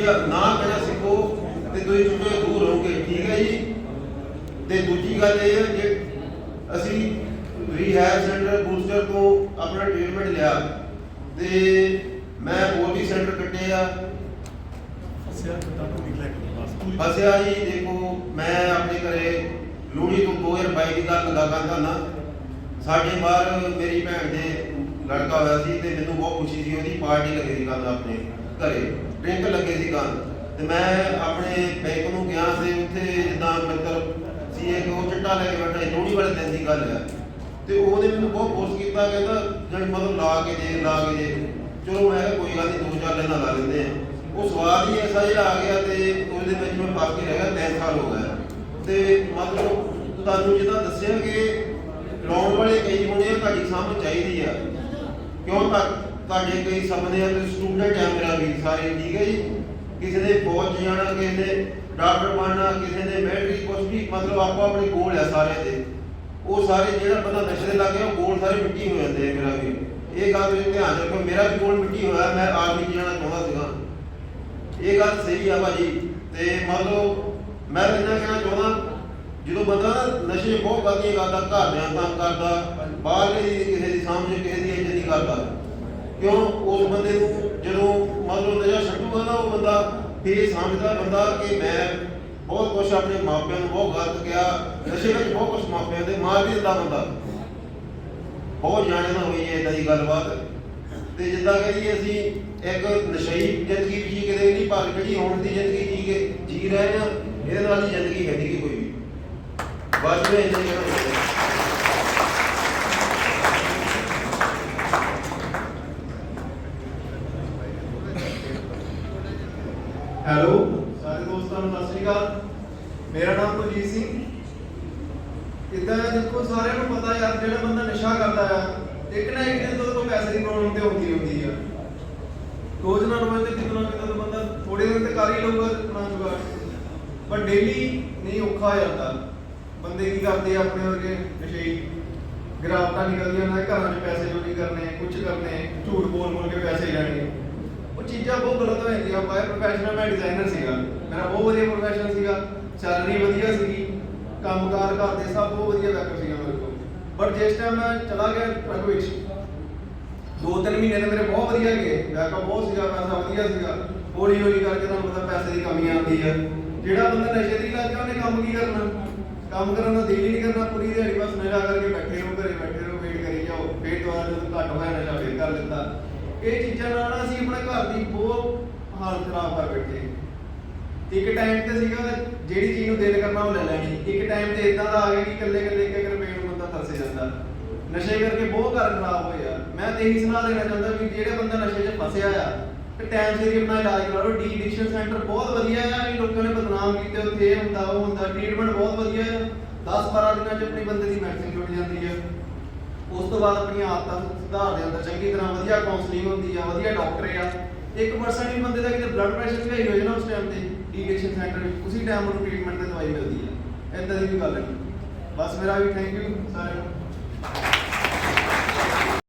ਦੂਜੀ ਨਾ ਕਹਿਣਾ ਸਿੱਖੋ ਤੇ ਤੁਸੀਂ ਚੁੱਪੇ ਦੂਰ ਰਹੋਗੇ। ਠੀਕ ਹੈ ਜੀ? ਤੇ ਦੂਜੀ ਗੱਲ ਇਹ ਹੈ ਜੇ ਅਸੀਂ ਰੀਹੈਬ ਸੈਂਟਰ ਬੂਸਟਰ ਤੋਂ ਆਪਣਾ ਟ੍ਰੀਟਮੈਂਟ ਲਿਆ। ਤੇ ਮੈਂ ਹੋਰ ਵੀ ਸੈਂਟਰ ਕੱਟੇ ਆ। ਕਿ ਬਸ ਪੂਰੀ ਫਸਿਆ ਜੀ ਦੇਖੋ ਮੈਂ ਆਪਣੇ ਘਰੇ ਲੋਹੜੀ ਤੋਂ 2022 ਦੀ ਗੱਲ ਲਗਾ ਕਰਦਾ। ਨਾ ਸਾਡੇ ਬਾਹਰ ਮੇਰੀ ਭੈਣ ਦੇ ਲੜਕਾ ਹੋਇਆ ਸੀ ਤੇ ਮੈਨੂੰ ਬਹੁਤ ਖੁਸ਼ੀ ਸੀ, ਉਹਦੀ ਪਾਰਟੀ ਲੱਗੀ ਸੀ ਕੱਲ ਆਪਣੇ ਘਰੇ। ਡਰਿੰਕ ਲੱਗੇ ਸੀ ਕੱਲ ਤੇ ਮੈਂ ਆਪਣੇ ਬੈਂਕ ਨੂੰ ਗਿਆ ਸੀ, ਉੱਥੇ ਜਿੱਦਾਂ ਮਿੱਤਰ ਸੀ ਇੱਕ ਉਹ ਚਿੱਟਾ ਲੈ ਕੇ ਬੈਠਾ ਲੋਹੜੀ ਵਾਲੇ ਦਿਨ ਦੀ ਗੱਲ ਹੈ ਤੇ ਉਹਨੇ ਮੈਨੂੰ ਬਹੁਤ ਫੋਰਸ ਕੀਤਾ, ਕਹਿੰਦਾ ਜਦ ਮਤਲਬ ਲਾ ਕੇ ਦੇ, ਲਾ ਕੇ ਦੇ। ਚਲੋ ਮੈਂ ਕਿਹਾ ਕੋਈ ਗੱਲ ਨਹੀਂ ਦੋ ਚਾਰ ਲੈਣਾ ਲਾ ਲੈਂਦੇ ਆ। ਉਹ ਸਵਾਦ ਹੀ ਐਸਾ ਜਿਹਾ ਆ ਗਿਆ ਤੇ ਉਹਦੇ ਵਿੱਚ ਮੈਂ ਫਸ ਕੇ ਰਹਿ ਗਿਆ, ਤਿੰਨ ਸਾਲ ਹੋ ਗਏ। ਤੇ ਮਤਲਬ ਤੁਹਾਨੂੰ ਜਿੱਦਾਂ ਦੱਸਿਆ ਕਿ ਲਾਉਣ ਵਾਲੇ ਕਈ ਹੋਣੇ ਆ, ਤੁਹਾਡੀ ਸਮਝ ਚਾਹੀਦੀ ਆ। ਕਿਉਂ ਤਾਂ ਤੁਹਾਡੇ ਕਈ ਸੁਪਨੇ ਆ ਤੇ ਸਟੂਡੈਂਟ ਆ ਮੇਰਾ ਵੀ ਸਾਰੇ, ਠੀਕ ਹੈ ਜੀ? ਕਿਸੇ ਨੇ ਫੌਜ 'ਚ ਜਾਣਾ, ਕਿਸੇ ਨੇ ਡਾਕਟਰ ਬਣਨਾ, ਕਿਸੇ ਨੇ ਮਿਲਟਰੀ ਕੁਛ ਵੀ, ਮਤਲਬ ਆਪੋ ਆਪਣੇ ਗੋਲ ਆ ਸਾਰੇ ਦੇ ਉਹ ਸਾਰੇ ਜਿਹੜਾ ਬੰਦਾ ਨਸ਼ੇ ਦੇ ਲੱਗੇ, ਉਹ ਗੋਲ ਸਾਰੇ ਮਿੱਟੀ ਹੋ ਜਾਂਦੇ ਆ ਮੇਰਾ ਵੀ ਇਹ ਗੱਲ ਤੁਸੀਂ ਧਿਆਨ ਰੱਖੋ, ਮੇਰਾ ਵੀ ਗੋਲ ਮਿੱਟੀ ਹੋਇਆ, ਮੈਂ ਆਰਮੀ 'ਚ ਜਾਣਾ ਚਾਹੁੰਦਾ ਸੀਗਾ। ਇਹ ਗੱਲ ਸਹੀ ਆ ਭਾਜੀ। ਤੇ ਮਤਲਬ ਮੈਂ ਇਹਨਾਂ ਕਹਿਣਾ ਚਾਹੁੰਦਾ ਜਦੋਂ ਬੰਦਾ ਨਾ ਨਸ਼ੇ ਬਹੁਤ ਗਲਤੀਆਂ ਕਰਦਾ, ਘਰਦਿਆਂ ਤੰਗ ਕਰਦਾ, ਬਾਹਰ ਕਿਸੇ ਦੀ ਸਾਹਮਣੇ ਕਿਸੇ ਦੀ ਇੱਜ਼ਤ ਨਹੀਂ ਕਰਦਾ। ਕਿਉਂ? ਉਸ ਬੰਦੇ ਨੂੰ ਜਦੋਂ ਮਤਲਬ ਨਸ਼ਾ ਛੱਡੂਗਾ ਨਾ, ਉਹ ਬੰਦਾ ਫੇਰ ਸਮਝਦਾ ਬੰਦਾ ਕਿ ਮੈਂ ਬਹੁਤ ਕੁਛ ਆਪਣੇ ਮਾਪਿਆਂ ਨੂੰ ਬਹੁਤ ਗਲਤ ਕਿਹਾ। ਨਸ਼ੇ ਵਿੱਚ ਬਹੁਤ ਕੁਛ ਮਾਪਿਆਂ ਦੇ ਮਾਰ ਵੀ ਦਿੰਦਾ ਬੰਦਾ। ਬਹੁਤ ਜਾਣੇ ਨਾਲ ਹੋਈ ਹੈ ਇਦਾਂ ਦੀ ਗੱਲਬਾਤ। ਤੇ ਜਿੱਦਾਂ ਕਹੀਏ ਅਸੀਂ ਇੱਕ ਨਸ਼ਈ ਜ਼ਿੰਦਗੀ ਜੀ ਕਿਤੇ ਨਹੀਂ ਪਰ ਜਿਹੜੀ ਹੁਣ ਦੀ ਜ਼ਿੰਦਗੀ ਜੀ ਕੇ ਜੀ ਰਹੇ ਆ ਇਹਦੇ ਨਾਲ ਦੀ ਜ਼ਿੰਦਗੀ ਹੈ ਕੋਈ ਵੀ। ਬਸ ਮੈਂ ਇੰਨਾ ਹੈਲੋ, ਸਾਰੇ ਦੋਸਤਾਂ ਨੂੰ ਸਤਿ ਸ਼੍ਰੀ ਅਕਾਲ। ਮੇਰਾ ਨਾਮ ਕੁਲਜੀਤ ਸਿੰਘ। ਇਦਾਂ ਦੇਖੋ, ਸਾਰਿਆਂ ਨੂੰ ਪਤਾ ਯਾਰ, ਜਿਹੜਾ ਬੰਦਾ ਨਸ਼ਾ ਕਰਦਾ ਆ, ਇੱਕ ਨਾ ਇੱਕ ਦਿਨ ਤੋਂ ਕੋਈ ਪੈਸੇ ਦੀ ਪ੍ਰੋਬਲਮ ਤੇ ਹੁੰਦੀ ਹੁੰਦੀ ਆ। ਰੋਜ਼ ਨਾ ਰੋਜ਼ ਤੇ ਕਿਤਨਾ ਕਿਤਨਾ ਤਾਂ ਬੰਦਾ ਥੋੜੇ ਦਿਨ ਤੇ ਕਰ ਹੀ ਲਊਗਾ, ਨਾ ਜੁਗਾ ਪਰ ਡੇਲੀ ਨਹੀਂ ਔਖਾ ਹੋ ਜਾਂਦਾ। ਬੰਦੇ ਕੀ ਕਰਦੇ ਆ ਆਪਣੇ ਵਰਗੇ ਨਸ਼ਈ ਗਰਾਵਟਾਂ ਨਿਕਲਦੀਆਂ ਨਾ ਘਰਾਂ 'ਚ ਪੈਸੇ ਚੋਰੀ ਕਰਨੇ ਕੁਝ ਕਰਨੇ, ਝੂਠ ਬੋਲ ਬੋਲ ਕੇ ਪੈਸੇ ਲੈਣੇ। ਉਹ ਚੀਜ਼ਾਂ ਬਹੁਤ ਗਲਤ ਹੋ ਜਾਂਦੀਆਂ। ਬਾਈ ਪ੍ਰੋਫੈਸ਼ਨਲ ਮੈਂ ਡਿਜ਼ਾਈਨਰ ਸੀਗਾ। ਮੇਰਾ ਬਹੁਤ ਵਧੀਆ ਪ੍ਰੋਫੈਸ਼ਨ ਸੀਗਾ। ਸੈਲਰੀ ਵਧੀਆ ਸੀਗੀ। ਕੰਮਕਾਰ ਕਰਦੇ ਸਭ ਬਹੁਤ ਵਧੀਆ ਬੈਕਅਪ ਸੀਗਾ ਮੇਰੇ ਕੋਲ। ਪਰ ਜਿਸ ਟਾਈਮ ਮੈਂ ਚਲਾ ਗਿਆ ਟਰੱਕ ਵਿੱਚ, ਦੋ ਤਿੰਨ ਮਹੀਨੇ ਦੇ ਮੇਰੇ ਬਹੁਤ ਵਧੀਆ ਗਏ। ਬੈਕਅਪ ਬਹੁਤ ਸੀਗਾ, ਪੈਸਾ ਵਧੀਆ ਸੀਗਾ। ਹੌਲੀ ਹੌਲੀ ਕਰਕੇ ਤੁਹਾਨੂੰ ਪਤਾ ਪੈਸੇ ਦੀ ਕਮੀ ਆਉਂਦੀ ਹੈ ਜਿਹੜਾ ਬੰਦਾ ਨਸ਼ੇ ਦੀ ਲੱਗ ਗਿਆ, ਉਹਨੇ ਕੰਮ ਕੀ ਕਰਨਾ? ਕੰਮ ਕਰਨ ਦਾ ਦਿਲ ਹੀ ਨਹੀਂ ਕਰਨਾ ਪੂਰੀ ਦਿਹਾੜੀ ਬਸ ਨਸ਼ਾ ਕਰਕੇ ਬੈਠੇ ਰਹੋ, ਘਰੇ ਬੈਠੇ ਰਹੋ, ਵੇਟ ਕਰੀ ਜਾਓ, ਫੇਰ ਦੁਬਾਰਾ ਜਦੋਂ ਘੱਟ ਹੋਇਆ ਨਸ਼ਾ ਫੇਰ ਕਰ ਦਿੱਤਾ। ਇਹ ਚੀਜ਼ਾਂ ਨਾਲ ਨਾ ਅਸੀਂ ਆਪਣੇ ਘਰ ਦੀ ਬਹੁਤ ਹਾਲਤ ਖਰਾਬ ਕਰ ਬੈਠੇ ਇੱਕ ਟਾਈਮ ਤੇ ਸੀਗਾ, ਜਿਹੜੀ ਚੀਜ਼ ਨੂੰ ਦਿਲ ਕਰਨਾ ਉਹ ਲੈ ਲੈਣੀ। ਇੱਕ ਟਾਈਮ ਤੇ ਇਦਾਂ ਦਾ ਆ ਗਿਆ ਕਿ ਇਕੱਲੇ ਇਕੱਲੇ ਇੱਕ ਇੱਕ ਰੁਪਏ ਨੂੰ ਬੰਦਾ ਤਰਸੇ ਜਾਂਦਾ। ਨਸ਼ੇ ਕਰਕੇ ਬਹੁਤ ਘਰ ਖਰਾਬ ਹੋਏ ਮੈਂ ਤੇ ਇਹੀ ਸਲਾਹ ਦੇਣਾ ਚਾਹੁੰਦਾ ਵੀ ਜਿਹੜੇ ਬੰਦਾ ਨਸ਼ੇ 'ਚ ਫਸਿਆ ਆ ਤੇ ਟਾਈਮ ਸਿਰ ਆਪਣਾ ਇਲਾਜ ਕਰਾ ਲਓ। ਡੀ ਐਡਿਕਸ਼ਨ ਸੈਂਟਰ ਬਹੁਤ ਵਧੀਆ ਆ। ਵੀ ਲੋਕਾਂ ਨੇ ਬਦਨਾਮ ਕੀਤੇ ਉੱਥੇ। ਇਹ ਹੁੰਦਾ ਉਹ ਹੁੰਦਾ। ਟ੍ਰੀਟਮੈਂਟ ਬਹੁਤ ਵਧੀਆ ਆ। 10 12 ਦਿਨਾਂ 'ਚ ਆਪਣੀ ਬੰਦੇ ਦੀ ਮੈਡੀਸਿਨ ਛੁੱਟ ਜਾਂਦੀ ਆ। ਉਸ ਤੋਂ ਬਾਅਦ ਆਪਣੀਆਂ ਆਦਤਾਂ ਸੁਧਾਰ ਦੇ ਅੰਦਰ ਚੰਗੀ ਤਰ੍ਹਾਂ ਵਧੀਆ ਕਾਉਂਸਲਿੰਗ ਹੁੰਦੀ ਆ, ਵਧੀਆ ਡਾਕਟਰ ਆ। 1% ਵੀ ਬੰਦੇ ਦਾ ਕਿਤੇ ਬਲੱਡ ਪ੍ਰੈਸ਼ਰ ਵੀ ਹਾਈ ਹੋ ਜਾਣਾ ਉਸ ਟਾਈਮ ਤੇ ਡੀਐਡਿਕਸ਼ਨ ਸੈਂਟਰ ਵਿੱਚ। ਉਸੇ ਟਾਈਮ ਉਹਨੂੰ ਟ੍ਰੀਟਮੈਂਟ ਤੇ ਦਵਾਈ ਮਿਲਦੀ ਆ। ਏਦਾਂ ਦੀ ਵੀ ਗੱਲ ਨਹੀਂ। ਬਸ ਮੇਰਾ ਵੀ ਥੈਂਕ ਯੂ ਸਾਰਿਆਂ ਨੂੰ।